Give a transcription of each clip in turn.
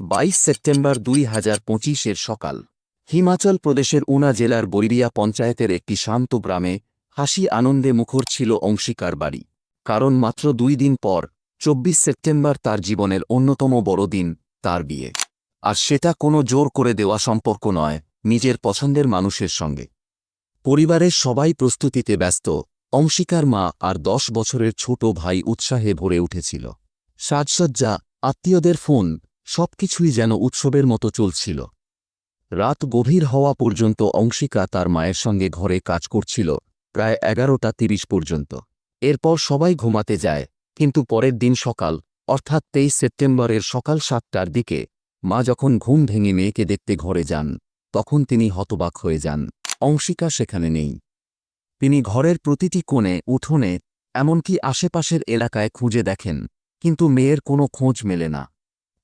বাইশ সেপ্টেম্বর দুই হাজার পঁচিশের সকাল, হিমাচল প্রদেশের উনা জেলার বৈরিয়া পঞ্চায়েতের একটি শান্ত গ্রামে হাসি আনন্দে মুখর ছিল অংশিকার বাড়ি। কারণ মাত্র দুই দিন পর, চব্বিশ সেপ্টেম্বর তার জীবনের অন্যতম বড় দিন, তার বিয়ে। আর সেটা কোনো জোর করে দেওয়া সম্পর্ক নয়, নিজের পছন্দের মানুষের সঙ্গে। পরিবারের সবাই প্রস্তুতিতে ব্যস্ত, অংশিকার মা আর দশ বছরের ছোট ভাই উৎসাহে ভরে উঠেছিল। সাজসজ্জা, আত্মীয়দের ফোন সবকিছুই যেন উৎসবের মতো চলছিল। রাত গভীর হওয়া পর্যন্ত অংশিকা তার মায়ের সঙ্গে ঘরে কাজ করছিল, প্রায় এগারোটা তিরিশ পর্যন্ত। এরপর সবাই ঘুমাতে যায়, কিন্তু পরের দিন সকাল, অর্থাৎ তেইশ সেপ্টেম্বরের সকাল সাতটার দিকে, মা যখন ঘুম ভেঙে মেয়েকে দেখতে ঘরে যান, তখন তিনি হতবাক হয়ে যান, অংশিকা সেখানে নেই। তিনি ঘরের প্রতিটি কোণে, উঠোনে, এমনকি আশেপাশের এলাকায় খুঁজে দেখেন, কিন্তু মেয়ের কোনো খোঁজ মেলে না।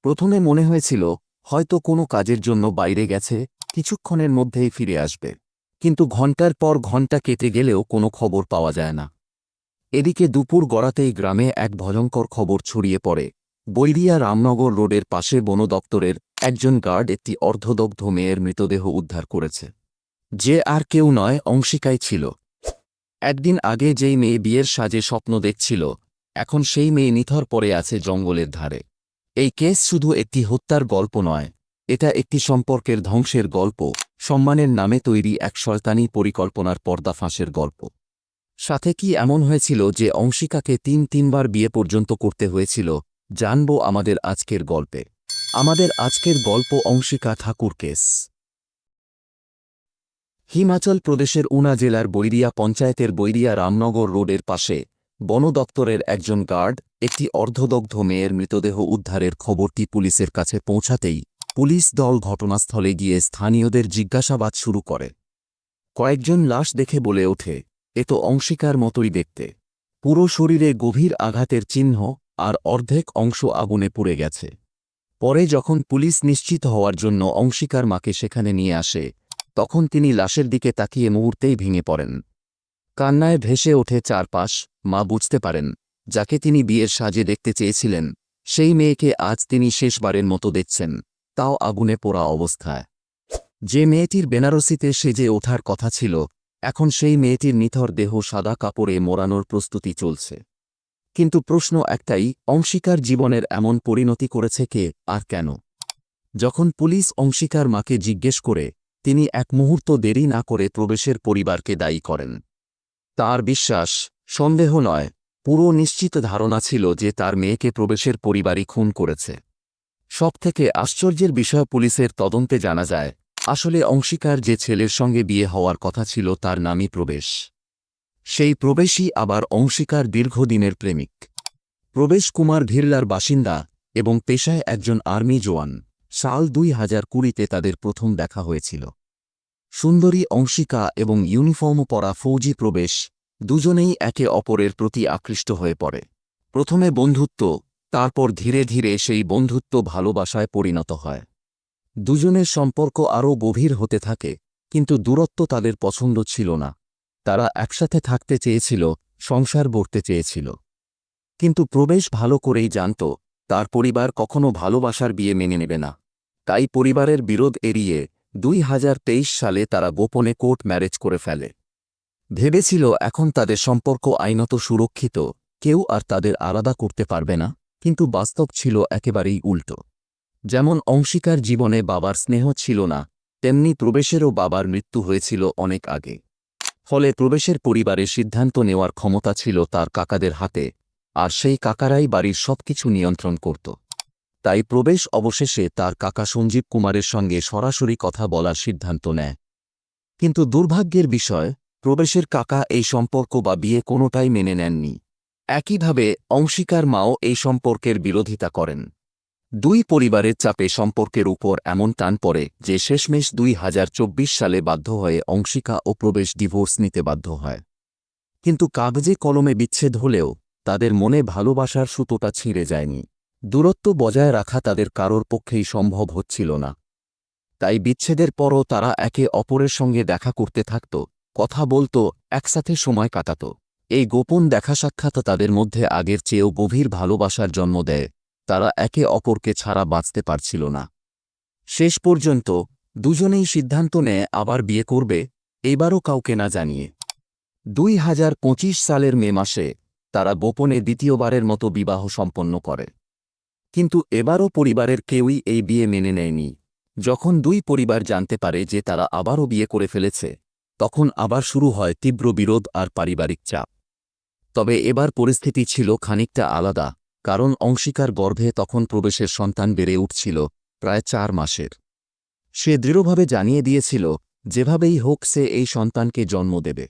প্রথমে মনে হয়েছিল, হয়তো কোনো কাজের জন্য বাইরে গেছে, কিছুক্ষণের মধ্যেই ফিরে আসবে। কিন্তু ঘণ্টার পর ঘণ্টা কেটে গেলেও কোনো খবর পাওয়া যায় না। এদিকে দুপুর গড়াতেই গ্রামে এক ভয়ঙ্কর খবর ছড়িয়ে পড়ে। বৈরিয়া রামনগর রোডের পাশে বন দপ্তরের একজন গার্ড একটি অর্ধদগ্ধ মেয়ের মৃতদেহ উদ্ধার করেছে। যে আর কেউ নয়, অংশিকাই ছিল। একদিন আগে যেই মেয়ে বিয়ের সাজে স্বপ্ন দেখছিল, এখন সেই মেয়ে নিথর পড়ে আছে জঙ্গলের ধারে। এই কেস শুধু একটি হত্যার গল্প নয়, এটা একটি সম্পর্কের ধ্বংসের গল্প, সম্মানের নামে তৈরি এক শয়তানি পরিকল্পনার পর্দাফাঁসের গল্প। সাথে কি এমন হয়েছিল যে অংশিকাকে তিন তিনবার বিয়ে পর্যন্ত করতে হয়েছিল, জানব আমাদের আজকের গল্পে। আমাদের আজকের গল্প অংশিকা ঠাকুর কেস। হিমাচল প্রদেশের উনা জেলার বৈরিয়া পঞ্চায়েতের বৈরিয়া রামনগর রোডের পাশে বন দপ্তরের একজন গার্ড একটি অর্ধদগ্ধ মেয়ের মৃতদেহ উদ্ধারের খবরটি পুলিশের কাছে পৌঁছাতেই পুলিশ দল ঘটনাস্থলে গিয়ে স্থানীয়দের জিজ্ঞাসাবাদ শুরু করে। কয়েকজন লাশ দেখে বলে ওঠে, এ তো অংশীকার মতোই দেখতে। পুরো শরীরে গভীর আঘাতের চিহ্ন আর অর্ধেক অংশ আগুনে পুড়ে গেছে। পরে যখন পুলিশ নিশ্চিত হওয়ার জন্য অংশীকার মাকে সেখানে নিয়ে আসে, তখন তিনি লাশের দিকে তাকিয়ে মুহূর্তেই ভেঙে পড়েন। কান্নায় ভেসে ওঠে চারপাশ, মা বুঝতে পারেন যাকে তিনি বিয়ের সাজে দেখতে চেয়েছিলেন, সেই মেয়েকে আজ তিনি শেষবারের মতো দেখছেন, তাও আগুনে পোড়া অবস্থায়। যে মেয়েটির বেনারসিতে সেজে ওঠার কথা ছিল, এখন সেই মেয়েটির নিথর দেহ সাদা কাপড়ে মোড়ানোর প্রস্তুতি চলছে। কিন্তু প্রশ্ন একটাই, অংশিকার জীবনের এমন পরিণতি করেছে কে আর কেন? যখন পুলিশ অংশিকার মাকে জিজ্ঞেস করে, তিনি এক মুহূর্ত দেরি না করে প্রবেশের পরিবারকে দায়ী করেন। তার বিশ্বাস, সন্দেহ নয় পুরো নিশ্চিত ধারণা ছিল যে তার মেয়েকে প্রবেশের পরিবারই খুন করেছে। সবথেকে আশ্চর্যের বিষয় পুলিশের তদন্তে জানা যায়, আসলে অংশীকার যে ছেলের সঙ্গে বিয়ে হওয়ার কথা ছিল তার নামই প্রবেশ। সেই প্রবেশই আবার অংশীকার দীর্ঘদিনের প্রেমিক। প্রবেশ কুমার ভিরলার বাসিন্দা এবং পেশায় একজন আর্মি জওয়ান। সাল দুই হাজার কুড়িতে তাদের প্রথম দেখা হয়েছিল। সুন্দরী অংশিকা এবং ইউনিফর্ম পরা ফৌজি প্রবেশ দুজনেই একে অপরের প্রতি আকৃষ্ট হয়ে পড়ে। প্রথমে বন্ধুত্ব, তারপর ধীরে ধীরে সেই বন্ধুত্ব ভালোবাসায় পরিণত হয়। দুজনের সম্পর্ক আরও গভীর হতে থাকে, কিন্তু দূরত্ব তাদের পছন্দ ছিল না। তারা একসাথে থাকতে চেয়েছিল, সংসার গড়তে চেয়েছিল। কিন্তু প্রবেশ ভালো করেই জানত, তার পরিবার কখনো ভালোবাসার বিয়ে মেনে নেবে না। তাই পরিবারের বিরোধ এড়িয়ে দুই হাজার তেইশ সালে তারা গোপনে কোর্ট ম্যারেজ করে ফেলে। ভেবেছিল এখন তাদের সম্পর্ক আইনত সুরক্ষিত, কেউ আর তাদের আলাদা করতে পারবে না, কিন্তু বাস্তব ছিল একেবারেই উল্টো। যেমন অংশীকার জীবনে বাবার স্নেহ ছিল না, তেমনি প্রবেশেরও বাবার মৃত্যু হয়েছিল অনেক আগে। ফলে প্রবেশের পরিবারে সিদ্ধান্ত নেওয়ার ক্ষমতা ছিল তার কাকাদের হাতে, আর সেই কাকারাই বাড়ির সবকিছু নিয়ন্ত্রণ করত। তাই প্রবেশ অবশেষে তার কাকা সঞ্জীব কুমারের সঙ্গে সরাসরি কথা বলার সিদ্ধান্ত নেয়। কিন্তু দুর্ভাগ্যের বিষয় প্রবেশের কাকা এই সম্পর্ক বা বিয়ে কোনোটাই মেনে নেননি। একইভাবে অংশিকার মাও এই সম্পর্কের বিরোধিতা করেন। দুই পরিবারের চাপে সম্পর্কের উপর এমন টান পড়ে যে শেষমেশ দুই হাজার চব্বিশ সালে বাধ্য হয়ে অংশিকা ও প্রবেশ ডিভোর্স নিতে বাধ্য হয়। কিন্তু কাগজে কলমে বিচ্ছেদ হলেও তাদের মনে ভালোবাসার সুতোটা ছিঁড়ে যায়নি। দূরত্ব বজায় রাখা তাদের কারোর পক্ষেই সম্ভব হচ্ছিল না। তাই বিচ্ছেদের পরও তারা একে অপরের সঙ্গে দেখা করতে থাকত কথা বলত, একসাথে সময় কাটাত। এই গোপন দেখা সাক্ষাৎ তাদের মধ্যে আগের চেয়েও গভীর ভালোবাসার জন্ম দেয়। তারা একে অপরকে ছাড়া বাঁচতে পারছিল না। শেষ পর্যন্ত, দুজনেই সিদ্ধান্ত নেয় আবার বিয়ে করবে, এবারও কাউকে না জানিয়ে। দুই হাজার পঁচিশ সালের মে মাসে, তারা গোপনে দ্বিতীয়বারের মতো বিবাহ সম্পন্ন করে। কিন্তু এবারও পরিবারের কেউই এই বিয়ে মেনে নেয়নি। যখন দুই পরিবার জানতে পারে যে তারা আবারও বিয়ে করে ফেলেছে তখন আবার শুরু হয় তীব্র বিরোধ আর পারিবারিক চাপ। তবে এবার পরিস্থিতি ছিল খানিকটা আলাদা, কারণ অংশিকার গর্ভে তখন প্রবেশের সন্তান বেড়ে উঠছিল প্রায় চার মাসের। সে দৃঢ়ভাবে জানিয়ে দিয়েছিল, যেভাবেই হোক সে এই সন্তানকে জন্ম দেবে।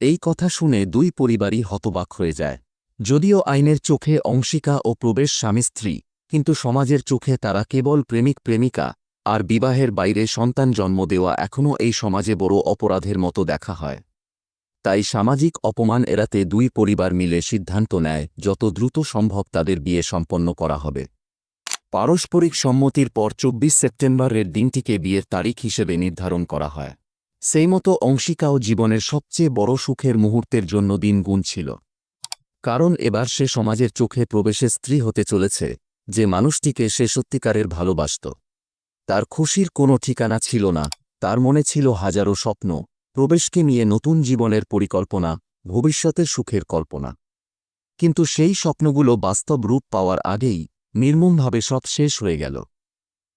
এই কথা শুনে দুই পরিবারই হতবাক হয়ে যায়। যদিও আইনের চোখে অংশিকা ও প্রবেশ স্বামী স্ত্রী কিন্তু সমাজের চোখে তারা কেবল প্রেমিক প্রেমিকা আর বিবাহের বাইরে সন্তান জন্ম দেওয়া এখনও এই সমাজে বড় অপরাধের মতো দেখা হয়। তাই সামাজিক অপমান এড়াতে দুই পরিবার মিলে সিদ্ধান্ত নেয় যত দ্রুত সম্ভব তাদের বিয়ে সম্পন্ন করা হবে। পারস্পরিক সম্মতির পর চব্বিশ সেপ্টেম্বরের দিনটিকে বিয়ের তারিখ হিসেবে নির্ধারণ করা হয়। সেই মতো অংশিকাও জীবনের সবচেয়ে বড় সুখের মুহূর্তের জন্য দিন গুণ ছিল কারণ এবার সে সমাজের চোখে প্রবেশে স্ত্রী হতে চলেছে, যে মানুষটিকে সে সত্যিকারের ভালোবাসত। তার খুশির কোনো ঠিকানা ছিল না, তার মনে ছিল হাজারো স্বপ্ন, প্রবেশকে নিয়ে নতুন জীবনের পরিকল্পনা, ভবিষ্যতের সুখের কল্পনা। কিন্তু সেই স্বপ্নগুলো বাস্তব রূপ পাওয়ার আগেই নির্মমভাবে সব শেষ হয়ে গেল।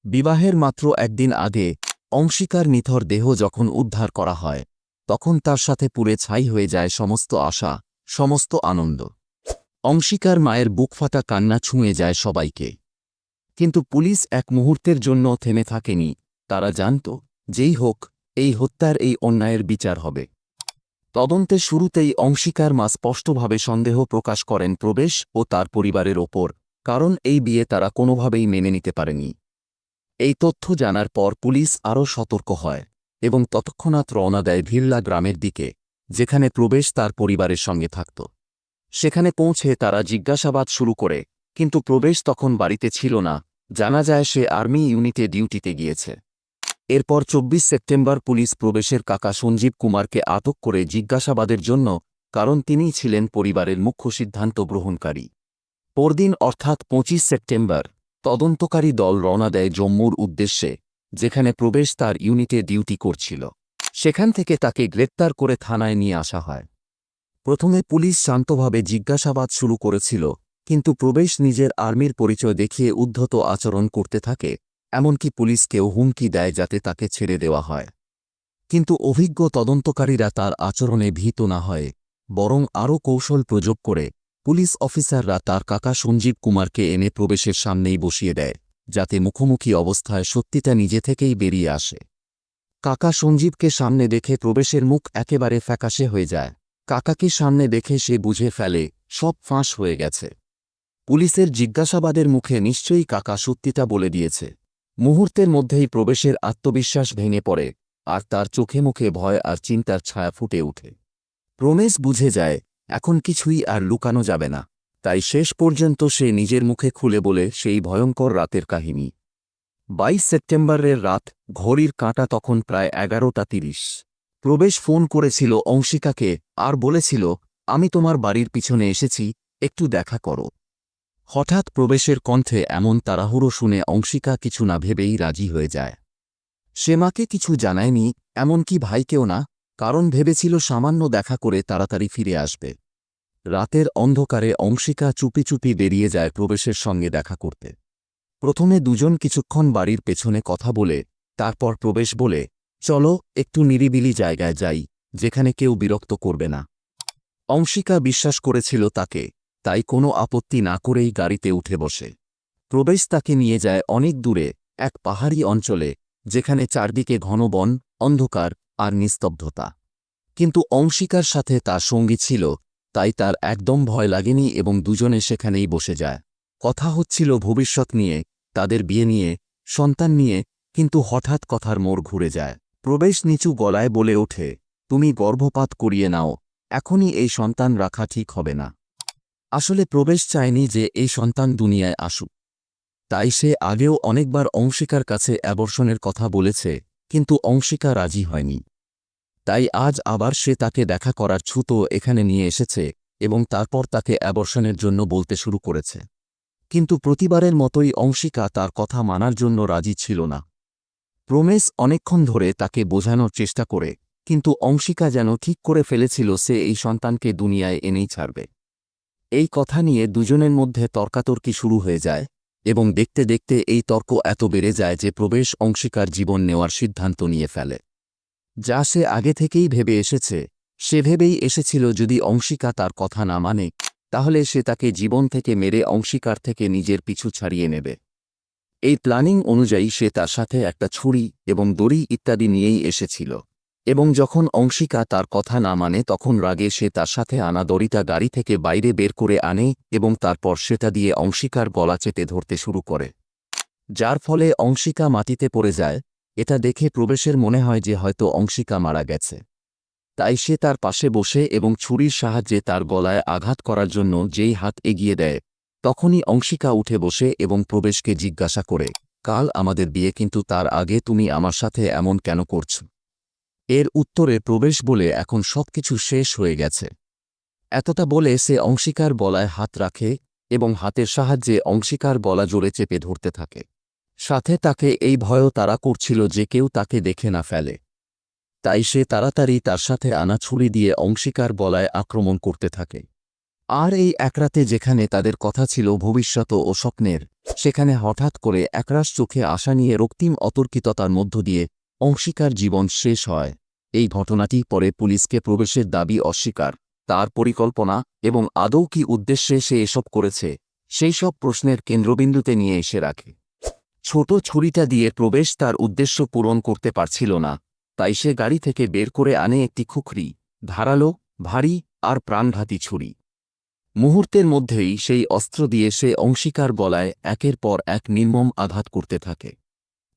বিবাহের মাত্র একদিন আগে, অংশিকার নিথর দেহ যখন উদ্ধার করা হয়, তখন তার সাথে পুড়ে ছাই হয়ে যায় সমস্ত আশা, সমস্ত আনন্দ। অংশিকার মায়ের বুকফাটা কান্না ছুঁয়ে যায় সবাইকে। কিন্তু পুলিশ এক মুহূর্তের জন্য থেমে থাকেনি। তারা জানত, যেই হোক, এই হত্যার এই অন্যায়ের বিচার হবে। তদন্তের শুরুতেই অংশীকার মা স্পষ্টভাবে সন্দেহ প্রকাশ করেন প্রবেশ ও তার পরিবারের ওপর, কারণ এই বিয়ে তারা কোনোভাবেই মেনে নিতে পারেনি। এই তথ্য জানার পর পুলিশ আরও সতর্ক হয় এবং তৎক্ষণাৎ রওনা দেয় ভিল্লা গ্রামের দিকে, যেখানে প্রবেশ তার পরিবারের সঙ্গে থাকত। সেখানে পৌঁছে তারা জিজ্ঞাসাবাদ শুরু করে, কিন্তু প্রবেশ তখন বাড়িতে ছিল না জানা যায় সে আর্মি ইউনিটে ডিউটিতে গিয়েছে। এরপর চব্বিশ সেপ্টেম্বর পুলিশ প্রবেশের কাকা সঞ্জীব কুমারকে আটক করে জিজ্ঞাসাবাদের জন্য, কারণ তিনিই ছিলেন পরিবারের মুখ্য সিদ্ধান্ত গ্রহণকারী। পরদিন অর্থাৎ পঁচিশ সেপ্টেম্বর, তদন্তকারী দল রওনা দেয় জম্মুর উদ্দেশ্যে, যেখানে প্রবেশ তার ইউনিটে ডিউটি করছিল। সেখান থেকে তাকে গ্রেপ্তার করে থানায় নিয়ে আসা হয়। প্রথমে পুলিশ শান্তভাবে জিজ্ঞাসাবাদ শুরু করেছিল কিন্তু প্রবেশ নিজের আর্মির পরিচয় দেখিয়ে উদ্ধত আচরণ করতে থাকে, এমনকি পুলিশকেও হুমকি দেয় যাতে তাকে ছেড়ে দেওয়া হয়। কিন্তু অভিজ্ঞ তদন্তকারীরা তার আচরণে ভীত না হয়, বরং আরও কৌশল প্রযোগ করে পুলিশ অফিসাররা তার কাকা সঞ্জীব কুমারকে এনে প্রবেশের সামনেই বসিয়ে দেয়, যাতে মুখোমুখি অবস্থায় সত্যিটা নিজে থেকেই বেরিয়ে আসে। কাকা সঞ্জীবকে সামনে দেখে প্রবেশের মুখ একেবারে ফ্যাকাশে হয়ে যায়। কাকাকে সামনে দেখে সে বুঝে ফেলে, সব ফাঁস হয়ে গেছে। পুলিশের জিজ্ঞাসাবাদের মুখে নিশ্চয়ই কাকা সত্যিটা বলে দিয়েছে। মুহূর্তের মধ্যেই প্রবেশের আত্মবিশ্বাস ভেঙে পড়ে, আর তার চোখে মুখে ভয় আর চিন্তার ছায়া ফুটে ওঠে। প্রমেশ বুঝে যায়, এখন কিছুই আর লুকানো যাবে না। তাই শেষ পর্যন্ত সে নিজের মুখে খুলে বলে সেই ভয়ঙ্কর রাতের কাহিনী। বাইশ সেপ্টেম্বরের রাত, ঘড়ির কাঁটা তখন প্রায় এগারোটা তিরিশ। প্রবেশ ফোন করেছিল অংশিকাকে, আর বলেছিল, আমি তোমার বাড়ির পিছনে এসেছি, একটু দেখা করো। হঠাৎ প্রবেশের কণ্ঠে এমন তাড়াহুড়ো শুনে অংশিকা কিছু না ভেবেই রাজি হয়ে যায়। সে মাকে কিছু জানায়নি এমনকি ভাইকেও না, কারণ ভেবেছিল সামান্য দেখা করে তাড়াতাড়ি ফিরে আসবে। রাতের অন্ধকারে অংশিকা চুপি চুপি বেরিয়ে যায় প্রবেশের সঙ্গে দেখা করতে। প্রথমে দুজন কিছুক্ষণ বাড়ির পেছনে কথা বলে, তারপর প্রবেশ বলে, চলো, একটু নিরিবিলি জায়গায় যাই, যেখানে কেউ বিরক্ত করবে না। অংশিকা বিশ্বাস করেছিল তাকে তাই কোনো আপত্তি না করেই গাড়িতে উঠে বসে। প্রবেশ তাকে নিয়ে যায় অনেক দূরে, এক পাহাড়ি অঞ্চলে, যেখানে চারদিকে ঘন বন, অন্ধকার আর নিস্তব্ধতা। কিন্তু অংশিকার সাথে তার সঙ্গী ছিল, তাই তার একদম ভয় লাগেনি এবং দুজনে সেখানেই বসে যায়। কথা হচ্ছিল ভবিষ্যৎ নিয়ে, তাদের বিয়ে নিয়ে, সন্তান নিয়ে, কিন্তু হঠাৎ কথার মোড় ঘুরে যায়। প্রবেশ নিচু গলায় বলে ওঠে, তুমি গর্ভপাত করিয়ে নাও, এখনই এই সন্তান রাখা ঠিক হবে না। আসলে প্রবেশ চায়নি যে এই সন্তান দুনিয়ায় আসুক। তাই সে আগেও অনেকবার অংশিকার কাছে অ্যাবর্ষণের কথা বলেছে, কিন্তু অংশিকা রাজি হয়নি। তাই আজ আবার সে তাকে দেখা করার ছুতো এখানে নিয়ে এসেছে এবং তারপর তাকে অ্যাবর্ষণের জন্য বলতে শুরু করেছে। কিন্তু প্রতিবারের মতোই অংশিকা তার কথা মানার জন্য রাজি ছিল না। প্রমেশ অনেকক্ষণ ধরে তাকে বোঝানোর চেষ্টা করে, কিন্তু অংশিকা যেন ঠিক করে ফেলেছিল সে এই সন্তানকে দুনিয়ায় এনেই ছাড়বে। এই কথা নিয়ে দুজনের মধ্যে তর্কাতর্কি শুরু হয়ে যায় এবং দেখতে দেখতে এই তর্ক এত বেড়ে যায় যে প্রবেশ অংশীকার জীবন নেওয়ার সিদ্ধান্ত নিয়ে ফেলে। যা সে আগে থেকেই ভেবে এসেছে, সে ভেবেই এসেছিল যদি অংশিকা তার কথা না মানে তাহলে সে তাকে জীবন থেকে মেরে অংশীকার থেকে নিজের পিছু ছাড়িয়ে নেবে। এই প্ল্যানিং অনুযায়ী সে তার সাথে একটা ছুরি এবং দড়ি ইত্যাদি নিয়েই এসেছিল। এবং যখন অংশিকা তার কথা না মানে তখন রাগে সে তার সাথে আনা দড়িটা গাড়ি থেকে বাইরে বের করে আনে এবং তারপর সেটা দিয়ে অংশিকার গলা চেপে ধরতে শুরু করে। যার ফলে অংশিকা মাটিতে পড়ে যায়, এটা দেখে প্রবেশের মনে হয় যে হয়তো অংশিকা মারা গেছে। তাই সে তার পাশে বসে এবং ছুরির সাহায্যে তার গলায় আঘাত করার জন্য যেই হাত এগিয়ে দেয়, তখনই অংশিকা উঠে বসে এবং প্রবেশকে জিজ্ঞাসা করে, কাল আমাদের বিয়ে কিন্তু তার আগে তুমি আমার সাথে এমন কেন করছ? এর উত্তরে প্রবেশ বলে এখন সবকিছু শেষ হয়ে গেছে। এতটা বলে সে অংশীকার বলায় হাত রাখে এবং হাতের সাহায্যে অংশীকার বলা জোরে চেপে ধরতে থাকে। সাথে তাকে এই ভয়ও তারা করছিল যে কেউ তাকে দেখে না ফেলে। তাই সে তাড়াতাড়ি তার সাথে আনা ছুরি দিয়ে অংশীকার বলায় আক্রমণ করতে থাকে। আর এই একরাতে যেখানে তাদের কথা ছিল ভবিষ্যৎ ও স্বপ্নের, সেখানে হঠাৎ করে একরাশ চোখে আশা নিয়ে রক্তিম অতর্কিততার মধ্য দিয়ে অংশিকার জীবন শেষ হয়। এই ঘটনাটি পরে পুলিশকে প্রবেশের দাবি অস্বীকার, তার পরিকল্পনা এবং আদৌ কি উদ্দেশ্যে সে এসব করেছে, সেই সব প্রশ্নের কেন্দ্রবিন্দুতে নিয়ে এসে রাখে। ছোট ছুরিটা দিয়ে প্রবেশ তার উদ্দেশ্য পূরণ করতে পারছিল না, তাই সে গাড়ি থেকে বের করে আনে একটি খুখরি ধারালো, ভারী আর প্রাণঘাতী ছুরি। মুহূর্তের মধ্যেই সেই অস্ত্র দিয়ে সে অংশীকার গলায় একের পর এক নির্মম আঘাত করতে থাকে।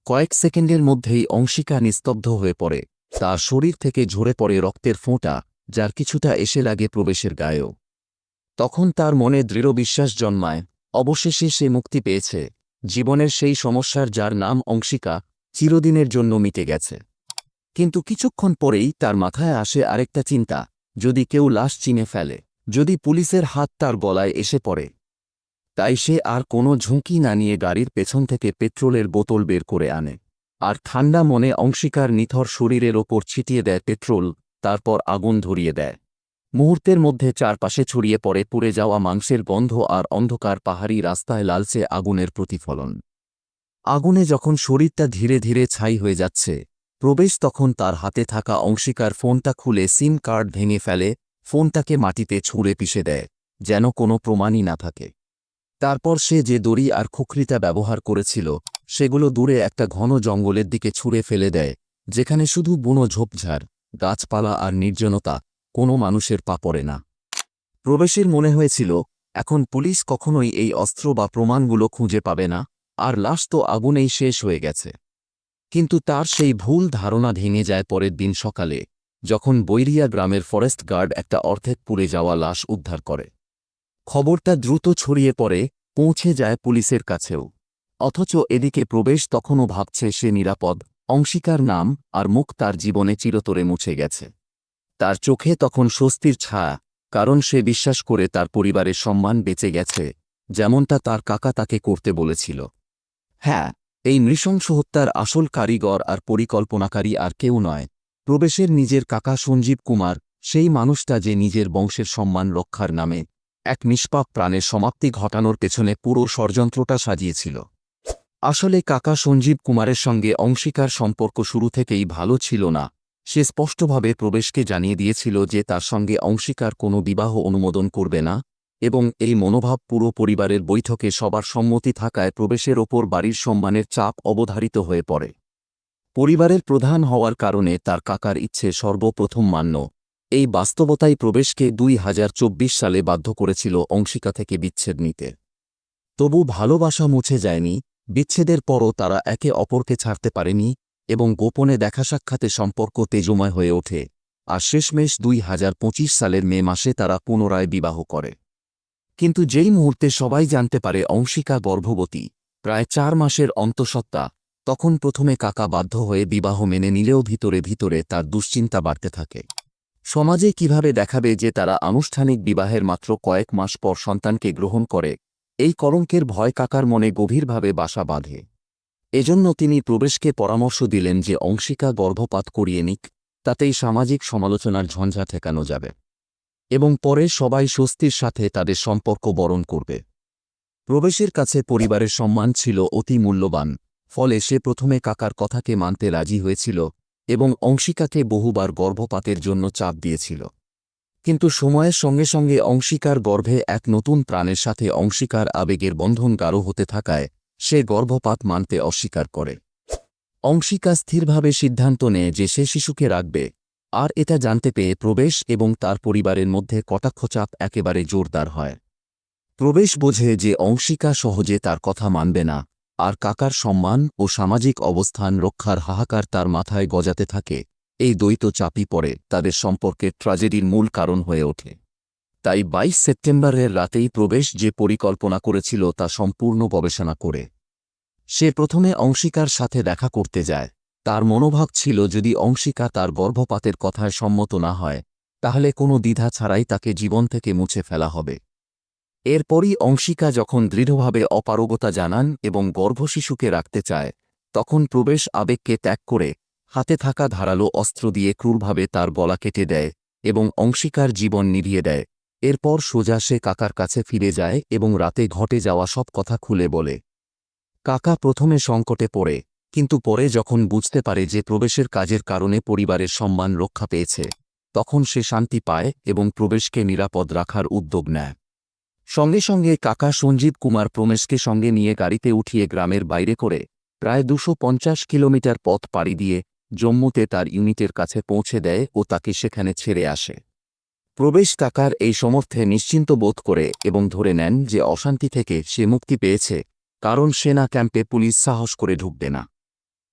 কয়েক সেকেন্ডের মধ্যেই অংশিকা নিস্তব্ধ হয়ে পড়ে। তার শরীর থেকে ঝরে পড়ে রক্তের ফোঁটা, যার কিছুটা এসে লাগে প্রবেশের গায়েও। তখন তার মনে দৃঢ় বিশ্বাস জন্মায়। অবশেষে সে মুক্তি পেয়েছে। জীবনের সেই সমস্যার যার নাম অংশিকা, চিরদিনের জন্য মিটে গেছে। কিন্তু কিছুক্ষণ পরেই তার মাথায় আসে আরেকটা চিন্তা। যদি কেউ লাশ চিনে ফেলে, যদি পুলিশের হাত তার গলায় এসে পড়ে তাই সে আর কোনো ঝুঁকি না নিয়ে গাড়ির পেছন থেকে পেট্রোলের বোতল বের করে আনে। আর ঠান্ডা মনে অংশীকার নিথর শরীরের ওপর ছিটিয়ে দেয় পেট্রোল, তারপর আগুন ধরিয়ে দেয়। মুহূর্তের মধ্যে চারপাশে ছড়িয়ে পড়ে পুড়ে যাওয়া মাংসের গন্ধ আর অন্ধকার পাহাড়ি রাস্তায় লালচে আগুনের প্রতিফলন। আগুনে যখন শরীরটা ধীরে ধীরে ছাই হয়ে যাচ্ছে, প্রবেশ তখন তার হাতে থাকা অংশীকার ফোনটা খুলে সিম কার্ড ভেঙে ফেলে, ফোনটাকে মাটিতে ছুঁড়ে পিষে দেয়, যেন কোনো প্রমাণই না থাকে। তারপর সে যে দড়ি আর খুকরিটা ব্যবহার করেছিল, সেগুলো দূরে একটা ঘন জঙ্গলের দিকে ছুঁড়ে ফেলে দেয়, যেখানে শুধু বুনো ঝোপঝাড়, গাছপালা আর নির্জনতা, কোনো মানুষের পা পড়ে না। প্রবেশের মনে হয়েছিল, এখন পুলিশ কখনোই এই অস্ত্র বা প্রমাণগুলো খুঁজে পাবে না, আর লাশ তো আগুনেই শেষ হয়ে গেছে। কিন্তু তার সেই ভুল ধারণা ভেঙে যায় পরের দিন সকালে, যখন বৈরিয়া গ্রামের ফরেস্ট গার্ড একটা অর্ধেক পুড়ে যাওয়া লাশ উদ্ধার করে। খবরটা দ্রুত ছড়িয়ে পড়ে, পৌঁছে যায় পুলিশের কাছেও। অথচ এদিকে প্রবেশ তখনও ভাবছে সে নিরাপদ, অংশীকার নাম আর মুখ তার জীবনে চিরতরে মুছে গেছে। তার চোখে তখন স্বস্তির ছায়া, কারণ সে বিশ্বাস করে তার পরিবারের সম্মান বেঁচে গেছে, যেমনটা তার কাকা তাকে করতে বলেছিল। হ্যাঁ এই নৃশংস হত্যার আসল কারিগর আর পরিকল্পনাকারী আর কেউ নয়। প্রবেশের নিজের কাকা সঞ্জীব কুমার, সেই মানুষটা যে নিজের বংশের সম্মান রক্ষার নামে এক নিষ্পাপ প্রাণের সমাপ্তি ঘটানোর পেছনে পুরো ষড়যন্ত্রটা সাজিয়েছিল। আসলে কাকা সঞ্জীব কুমারের সঙ্গে অংশীকার সম্পর্ক শুরু থেকেই ভালো ছিল না। সে স্পষ্টভাবে প্রবেশকে জানিয়ে দিয়েছিল যে তার সঙ্গে অংশীকার কোনো বিবাহ অনুমোদন করবে না এবং এই মনোভাব পুরো পরিবারের বৈঠকে সবার সম্মতি থাকায় প্রবেশের ওপর বাড়ির সম্মানের চাপ অবধারিত হয়ে পড়ে। পরিবারের প্রধান হওয়ার কারণে তার কাকার ইচ্ছে সর্বপ্রথম মান্য। এই বাস্তবতাই প্রবেশকে দুই হাজার চব্বিশ সালে বাধ্য করেছিল অংশিকা থেকে বিচ্ছেদ নিতে। তবু ভালোবাসা মুছে যায়নি, বিচ্ছেদের পরও তারা একে অপরকে ছাড়তে পারেনি এবং গোপনে দেখা সাক্ষাতে সম্পর্ক তেজময় হয়ে ওঠে, আর শেষমেশ দুই হাজার পঁচিশ সালের মে মাসে তারা পুনরায় বিবাহ করে। কিন্তু যেই মুহূর্তে সবাই জানতে পারে অংশিকা গর্ভবতী, প্রায় চার মাসের অন্তঃসত্ত্বা, তখন প্রথমে কাকা বাধ্য হয়ে বিবাহ মেনে নিলেও ভিতরে ভিতরে তার দুশ্চিন্তা বাড়তে থাকে। সমাজে কীভাবে দেখাবে যে তারা আনুষ্ঠানিক বিবাহের মাত্র কয়েক মাস পর সন্তানকে গ্রহণ করে, এই কলঙ্কের ভয় কাকার মনে গভীরভাবে বাসা বাঁধে। এজন্য তিনি প্রবেশকে পরামর্শ দিলেন যে অংশিকা গর্ভপাত করিয়ে নিক, তাতেই সামাজিক সমালোচনার ঝঞ্ঝা ঠেকানো যাবে। এবং পরে সবাই স্বস্তির সাথে তাদের সম্পর্ক বরণ করবে। প্রবেশের কাছে পরিবারের সম্মান ছিল অতি মূল্যবান, ফলে সে প্রথমে কাকার কথাকে মানতে রাজি হয়েছিল এবং অংশিকাকে বহুবার গর্ভপাতের জন্য চাপ দিয়েছিল। কিন্তু সময়ের সঙ্গে সঙ্গে অংশিকার গর্ভে এক নতুন প্রাণের সাথে অংশিকার আবেগের বন্ধন গাঢ় হতে থাকায় সে গর্ভপাত মানতে অস্বীকার করে। অংশিকা স্থিরভাবে সিদ্ধান্ত নেয় যে সে শিশুকে রাখবে, আর এটা জানতে পেয়ে প্রবেশ এবং তার পরিবারের মধ্যে কটাক্ষচাপ একেবারে জোরদার হয়। প্রবেশ বোঝে যে অংশিকা সহজে তার কথা মানবে না আর কাকার সম্মান ও সামাজিক অবস্থান রক্ষার হাহাকার তার মাথায় গজাতে থাকে। এই দ্বৈত চাপি পড়ে তাদের সম্পর্কের ট্র্যাজেডির মূল কারণ হয়ে ওঠে। তাই ২২ সেপ্টেম্বরের রাতেই প্রবেশ যে পরিকল্পনা করেছিল তা সম্পূর্ণ গবেষণা করে। সে প্রথমে অংশিকার সাথে দেখা করতে যায়। তার মনোভাব ছিল যদি অংশিকা তার গর্ভপাতের কথায় সম্মত না হয়, তাহলে কোনো দ্বিধা ছাড়াই তাকে জীবন থেকে মুছে ফেলা হবে। এরপরই অংশিকা যখন দৃঢ়ভাবে অপারগতা জানান এবং গর্ভশিশুকে রাখতে চায়, তখন প্রবেশ আবেগকে ত্যাগ করে হাতে থাকা ধারালো অস্ত্র দিয়ে ক্রূরভাবে তার গলা কেটে দেয় এবং অংশিকার জীবন নিভিয়ে দেয়। এরপর সোজা সে কাকার কাছে ফিরে যায় এবং রাতে ঘটে যাওয়া সব কথা খুলে বলে, কাকা প্রথমে সংকটে পড়ে, কিন্তু পরে যখন বুঝতে পারে যে প্রবেশের কাজের কারণে পরিবারের সম্মান রক্ষা পেয়েছে, তখন সে শান্তি পায় এবং প্রবেশকে নিরাপদ রাখার উদ্যোগ নেয়। সঙ্গে সঙ্গে কাকা সঞ্জীব কুমার প্রমেশকে সঙ্গে নিয়ে গাড়িতে উঠিয়ে গ্রামের বাইরে করে প্রায় দুশো কিলোমিটার পথ পাড়ি দিয়ে জম্মুতে তার ইউনিটের কাছে পৌঁছে দেয় ও তাকে সেখানে ছেড়ে আসে। প্রবেশ কাকার এই সমর্থে নিশ্চিন্ত বোধ করে এবং ধরে নেন যে অশান্তি থেকে সে মুক্তি পেয়েছে, কারণ সেনা ক্যাম্পে পুলিশ সাহস করে ঢুকবে না।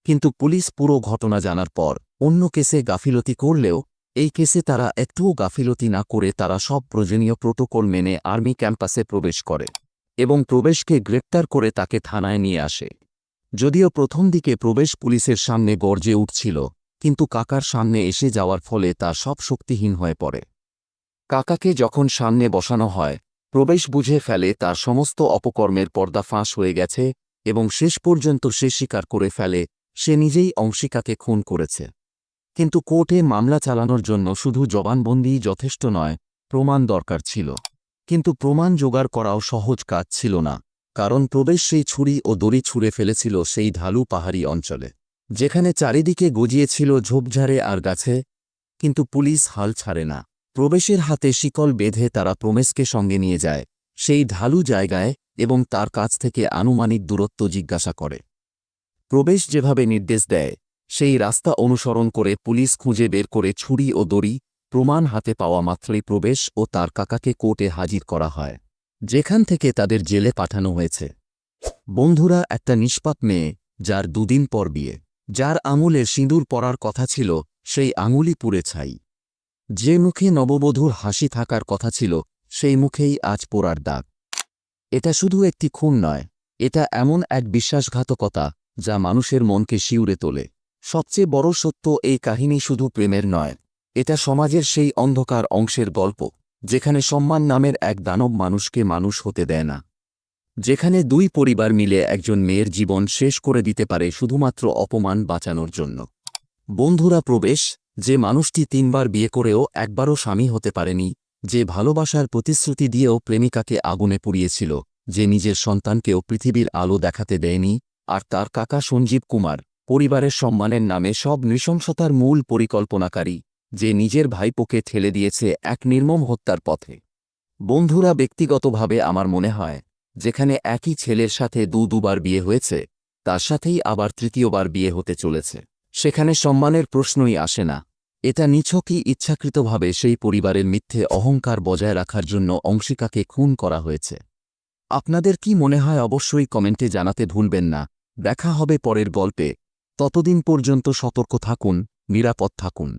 কিন্তু পুলিশ পুরো ঘটনা জানার পর অন্য কেসে গাফিলতি করলেও এই কেসে তারা একটুও গাফিলতি না করে তারা সব প্রয়োজনীয় প্রোটোকল মেনে আর্মি ক্যাম্পাসে প্রবেশ করে এবং প্রবেশকে গ্রেপ্তার করে তাকে থানায় নিয়ে আসে। যদিও প্রথম দিকে প্রবেশ পুলিশের সামনে গর্জে উঠছিল, কিন্তু কাকার সামনে এসে যাওয়ার ফলে তা সব শক্তিহীন হয়ে পড়ে। কাকাকে যখন সামনে বসানো হয়, প্রবেশ বুঝে ফেলে তার সমস্ত অপকর্মের পর্দা ফাঁস হয়ে গেছে এবং শেষ পর্যন্ত সে স্বীকার করে ফেলে, সে নিজেই অংশিকাকে খুন করেছে। কিন্তু কোর্টে মামলা চালানোর জন্য শুধু জবানবন্দিই যথেষ্ট নয়, প্রমাণ দরকার ছিল। কিন্তু প্রমাণ জোগাড় করাও সহজ কাজ ছিল না, কারণ প্রবেশ সেই ছুরি ও দড়ি ছুঁড়ে ফেলেছিল সেই ঢালু পাহাড়ি অঞ্চলে, যেখানে চারিদিকে গজিয়েছিল ঝোপঝাড়ে আর গাছে। কিন্তু পুলিশ হাল ছাড়ে না। প্রবেশের হাতে শিকল বেঁধে তারা প্রমেশকে সঙ্গে নিয়ে যায়, সেই ঢালু জায়গায় এবং তার কাছ থেকে আনুমানিক দূরত্ব জিজ্ঞাসা করে। প্রবেশ যেভাবে নির্দেশ দেয় সেই রাস্তা অনুসরণ করে পুলিশ খুঁজে বের করে ছুরি ও দড়ি, প্রমাণ হাতে পাওয়া মাত্রই প্রবেশ ও তার কাকাকে কোর্টে হাজির করা হয়, যেখান থেকে তাদের জেলে পাঠানো হয়েছে। বন্ধুরা, একটা নিষ্পাপ মেয়ে, যার দুদিন পর বিয়ে, যার আঙুলে সিঁদুর পরার কথা ছিল, সেই আঙুলি পুড়ে ছাই। যে মুখে নববধূর হাসি থাকার কথা ছিল, সেই মুখেই আজ পোড়ার দাগ। এটা শুধু একটি খুন নয়, এটা এমন এক বিশ্বাসঘাতকতা, যা মানুষের মনকে শিউরে তোলে। সবচেয়ে বড় সত্য এই কাহিনী শুধু প্রেমের নয়, এটা সমাজের সেই অন্ধকার অংশের গল্প, যেখানে সম্মান নামের এক দানব মানুষকে মানুষ হতে দেয় না। যেখানে দুই পরিবার মিলে একজন মেয়ের জীবন শেষ করে দিতে পারে শুধুমাত্র অপমান বাঁচানোর জন্য। বন্ধুরা প্রবেশ, যে মানুষটি তিনবার বিয়ে করেও একবারও স্বামী হতে পারেনি, যে ভালোবাসার প্রতিশ্রুতি দিয়েও প্রেমিকাকে আগুনে পুড়িয়েছিল, যে নিজের সন্তানকেও পৃথিবীর আলো দেখাতে দেয়নি, আর তার কাকা সঞ্জীব কুমার পরিবারের সম্মানের নামে সব নৃশংসতার মূল পরিকল্পনাকারী, যে নিজের ভাইপোকে ঠেলে দিয়েছে এক নির্মম হত্যার পথে। বন্ধুরা, ব্যক্তিগতভাবে আমার মনে হয়, যেখানে একই ছেলের সাথে দু দুবার বিয়ে হয়েছে, তার সাথেই আবার তৃতীয়বার বিয়ে হতে চলেছে। সেখানে সম্মানের প্রশ্নই আসে না। এটা নিছকই ইচ্ছাকৃতভাবে সেই পরিবারের মিথ্যে অহংকার বজায় রাখার জন্য অংশিকাকে খুন করা হয়েছে। আপনাদের কি মনে হয়, অবশ্যই কমেন্টে জানাতে ভুলবেন না। দেখা হবে পরের গল্পে। ততদিন পর্যন্ত সতর্ক থাকুন নিরাপদ থাকুন।